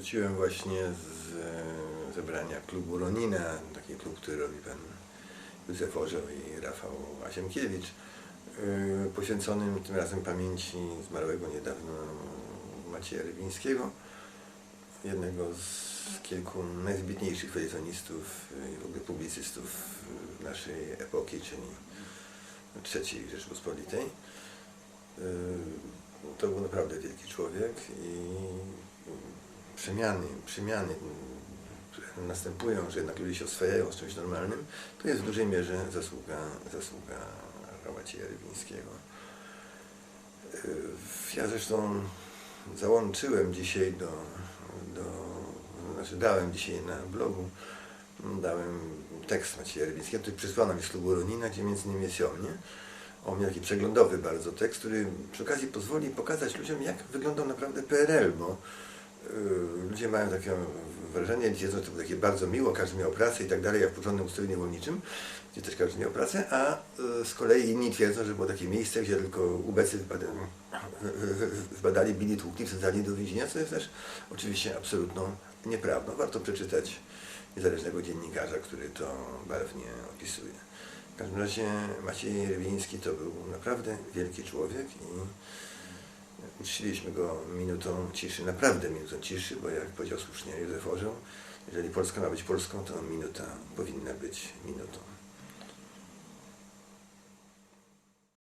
Wróciłem właśnie z e, zebrania klubu Ronina, taki klub, który robi pan Józef Orzeł i Rafał Asiemkiewicz, e, poświęconym tym razem pamięci zmarłego niedawno Macieja Rybińskiego, jednego z kilku najzbitniejszych felietonistów i w ogóle publicystów naszej epoki, czyli III Rzeczpospolitej. E, To był naprawdę wielki człowiek i przemiany, przemiany, następują, że jednak ludzie się oswajają z czymś normalnym, to jest w dużej mierze zasługa, zasługa Macieja Rybińskiego. Yy, Ja zresztą załączyłem dzisiaj do, do znaczy dałem dzisiaj na blogu, dałem tekst Macieja Rybińskiego, który przysłano mi z klubu Ronina, gdzie między innymi jest o mnie. O mnie taki przeglądowy bardzo tekst, który przy okazji pozwoli pokazać ludziom, jak wyglądał naprawdę PRL, bo ludzie mają takie wrażenie, że to było takie bardzo miło, każdy miał pracę i tak dalej, jak w porządnym ustroju niewolniczym, gdzie też każdy miał pracę, a yy, z kolei inni twierdzą, że było takie miejsce, gdzie tylko ubecy wpadali, wpadali bili, tłukli, wsadzali do więzienia, co jest też oczywiście absolutną nieprawdą. Warto przeczytać niezależnego dziennikarza, który to barwnie opisuje. W każdym razie Maciej Rybiński to był naprawdę wielki człowiek i uczciliśmy go minutą ciszy, naprawdę minutą ciszy, bo jak powiedział słusznie Józef Orzeł, jeżeli Polska ma być Polską, to minuta powinna być minutą.